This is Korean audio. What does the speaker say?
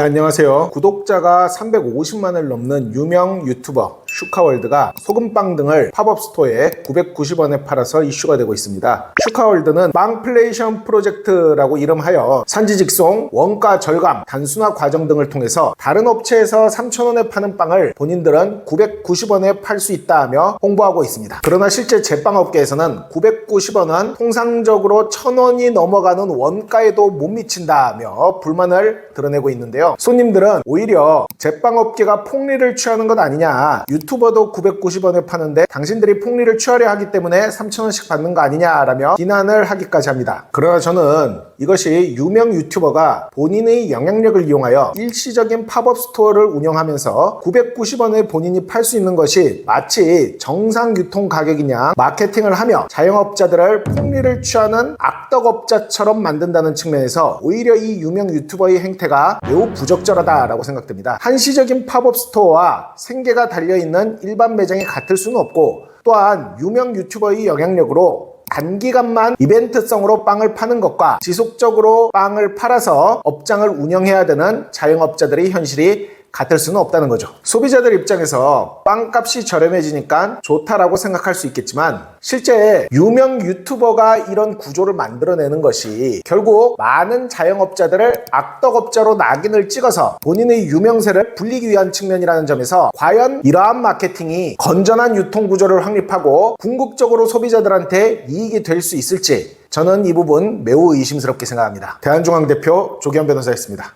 네, 안녕하세요. 구독자가 350만을 넘는 유명 유튜버 슈카월드가 소금빵 등을 팝업 스토어에 990원에 팔아서 이슈가 되고 있습니다. 슈카월드는 빵플레이션 프로젝트라고 이름하여 산지 직송, 원가 절감, 단순화 과정 등을 통해서 다른 업체에서 3,000원에 파는 빵을 본인들은 990원에 팔 수 있다 하며 홍보하고 있습니다. 그러나 실제 제빵업계에서는 990원은 통상적으로 1,000원이 넘어가는 원가에도 못 미친다며 불만을 드러내고 있는데요. 손님들은 오히려 제빵업계가 폭리를 취하는 것 아니냐. 유튜버도 990원에 파는데 당신들이 폭리를 취하려 하기 때문에 3,000원씩 받는 거 아니냐라며 비난을 하기까지 합니다. 그러나 저는 이것이 유명 유튜버가 본인의 영향력을 이용하여 일시적인 팝업 스토어를 운영하면서 990원에 본인이 팔 수 있는 것이 마치 정상 유통 가격이냐 마케팅을 하며 자영업자들을 폭리를 취하는 악덕업자처럼 만든다는 측면에서 오히려 이 유명 유튜버의 행태가 매우 부적절하다라고 생각됩니다. 한시적인 팝업 스토어와 생계가 달려 있는 일반 매장이 같을 수는 없고 또한 유명 유튜버의 영향력으로 단기간만 이벤트성으로 빵을 파는 것과 지속적으로 빵을 팔아서 업장을 운영해야 되는 자영업자들의 현실이 같을 수는 없다는 거죠. 소비자들 입장에서 빵값이 저렴해지니까 좋다라고 생각할 수 있겠지만 실제 유명 유튜버가 이런 구조를 만들어내는 것이 결국 많은 자영업자들을 악덕업자로 낙인을 찍어서 본인의 유명세를 불리기 위한 측면이라는 점에서 과연 이러한 마케팅이 건전한 유통 구조를 확립하고 궁극적으로 소비자들한테 이익이 될 수 있을지 저는 이 부분 매우 의심스럽게 생각합니다. 대한중앙 대표 조기현 변호사였습니다.